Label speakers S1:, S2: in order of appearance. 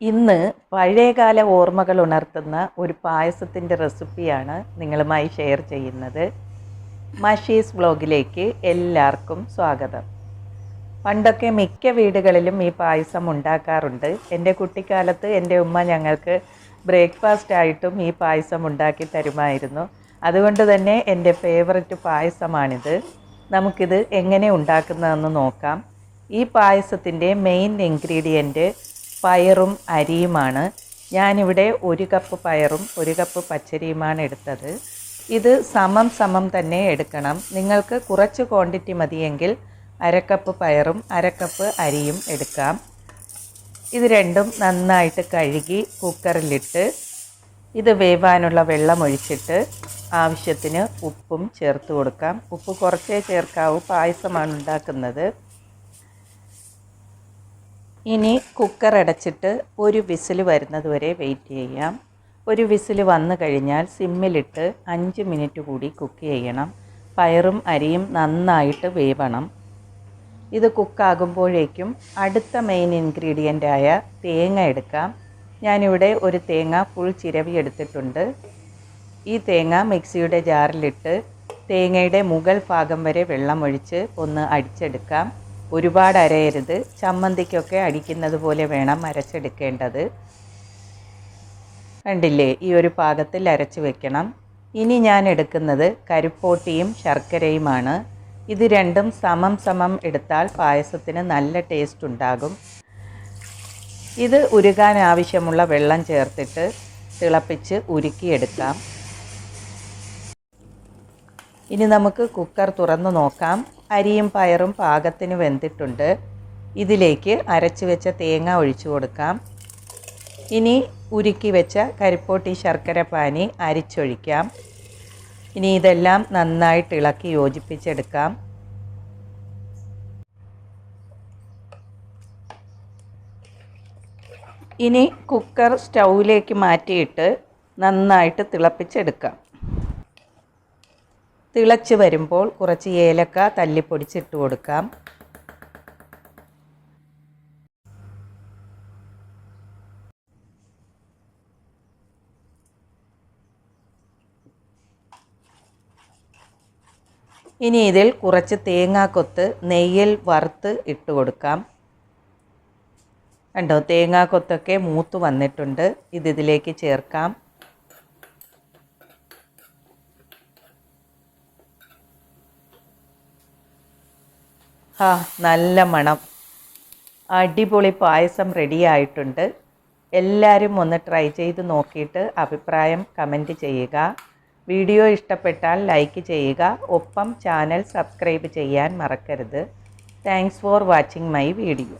S1: ഇന്ന് പഴയകാല ഓർമ്മകൾ ഉണർത്തുന്ന ഒരു പായസത്തിന്റെ റെസിപ്പിയാണ് നിങ്ങളുമായി ഷെയർ ചെയ്യുന്നത്. മഷീസ് വ്ലോഗിലേക്ക് എല്ലാവർക്കും സ്വാഗതം. പണ്ടൊക്കെ മിക്ക വീടുകളിലും ഈ പായസം ഉണ്ടാക്കാറുണ്ട്. എന്റെ കുട്ടിക്കാലത്ത് എന്റെ ഉമ്മ ഞങ്ങൾക്ക് ബ്രേക്ക്ഫാസ്റ്റ് ആയിട്ടും ഈ പായസം ഉണ്ടാക്കി തരുമായിരുന്നു. അതുകൊണ്ട് തന്നെ എന്റെ ഫേവററ്റ് പായസമാണിത്. നമുക്കിത് എങ്ങനെ ഉണ്ടാക്കുന്നതെന്ന് നോക്കാം. ഈ പായസത്തിന്റെ മെയിൻ ഇൻഗ്രീഡിയന്റ് പയറും അരിയുമാണ്. ഞാനിവിടെ ഒരു കപ്പ് പയറും ഒരു കപ്പ് പച്ചരിയുമാണ് എടുത്തത്. ഇത് സമം സമം തന്നെ എടുക്കണം. നിങ്ങൾക്ക് കുറച്ച് ക്വാണ്ടിറ്റി മതിയെങ്കിൽ അരക്കപ്പ് പയറും അരക്കപ്പ് അരിയും എടുക്കാം. ഇത് രണ്ടും നന്നായിട്ട് കഴുകി കുക്കറിലിട്ട് ഇത് വേവാനുള്ള വെള്ളം ഒഴിച്ചിട്ട് ആവശ്യത്തിന് ഉപ്പും ചേർത്ത് കൊടുക്കാം. ഉപ്പ് കുറച്ചേ ചേർക്കാവൂ. പായസമാണ് ഉണ്ടാക്കുന്നത്. ഇനി കുക്കർ അടച്ചിട്ട് ഒരു വിസിൽ വരുന്നത് വരെ വെയിറ്റ് ചെയ്യാം. ഒരു വിസിൽ വന്നു കഴിഞ്ഞാൽ സിമ്മിലിട്ട് അഞ്ച് മിനിറ്റ് കൂടി കുക്ക് ചെയ്യണം. പയറും അരിയും നന്നായിട്ട് വേവണം. ഇത് കുക്കാകുമ്പോഴേക്കും അടുത്ത മെയിൻ ഇൻഗ്രീഡിയന്റായ തേങ്ങ എടുക്കാം. ഞാനിവിടെ ഒരു തേങ്ങ ഫുൾ ചിരവി എടുത്തിട്ടുണ്ട്. ഈ തേങ്ങ മിക്സിയുടെ ജാറിലിട്ട് തേങ്ങയുടെ മുകൾ ഭാഗം വരെ വെള്ളമൊഴിച്ച് ഒന്ന് അടിച്ചെടുക്കാം. ഒരുപാട് അരയരുത്. ചമ്മന്തിക്കൊക്കെ അടിക്കുന്നത് പോലെ വേണം അരച്ചെടുക്കേണ്ടത്. കണ്ടില്ലേ ഈ ഒരു പാകത്തിൽ അരച്ച് വെക്കണം. ഇനി ഞാൻ എടുക്കുന്നത് കരിപ്പോട്ടിയും ശർക്കരയുമാണ്. ഇത് രണ്ടും സമം സമം എടുത്താൽ പായസത്തിന് നല്ല ടേസ്റ്റ് ഉണ്ടാകും. ഇത് ഉരുകാൻ ആവശ്യമുള്ള വെള്ളം ചേർത്തിട്ട് തിളപ്പിച്ച് ഉരുക്കിയെടുക്കാം. ഇനി നമുക്ക് കുക്കർ തുറന്ന് നോക്കാം. അരിയും പയറും പാകത്തിന് വെന്തിട്ടുണ്ട്. ഇതിലേക്ക് അരച്ച് വെച്ച തേങ്ങ ഒഴിച്ചു കൊടുക്കാം. ഇനി ഉരുക്കി വെച്ച കരിപ്പോട്ടി ശർക്കര പാനി അരിച്ചൊഴിക്കാം. ഇനി ഇതെല്ലാം നന്നായിട്ട് ഇളക്കി യോജിപ്പിച്ചെടുക്കാം. ഇനി കുക്കർ സ്റ്റൗവിലേക്ക് മാറ്റിയിട്ട് നന്നായിട്ട് തിളപ്പിച്ചെടുക്കാം. തിളച്ച് വരുമ്പോൾ കുറച്ച് ഏലക്ക തല്ലിപ്പൊടിച്ചിട്ട് കൊടുക്കാം. ഇനി ഇതിൽ കുറച്ച് തേങ്ങാക്കൊത്ത് നെയ്യിൽ വറുത്ത് ഇട്ട് കൊടുക്കാം. കണ്ടോ തേങ്ങാക്കൊത്തൊക്കെ മൂത്ത് വന്നിട്ടുണ്ട്. ഇത് ഇതിലേക്ക് ചേർക്കാം. ആ നല്ല മണം. അടിപൊളി പായസം റെഡി ആയിട്ടുണ്ട്. എല്ലാവരും ഒന്ന് ട്രൈ ചെയ്ത് നോക്കിയിട്ട് അഭിപ്രായം കമന്റ് ചെയ്യുക. വീഡിയോ ഇഷ്ടപ്പെട്ടാൽ ലൈക്ക് ചെയ്യുക. ഒപ്പം ചാനൽ സബ്സ്ക്രൈബ് ചെയ്യാൻ മറക്കരുത്. Thanks for watching my video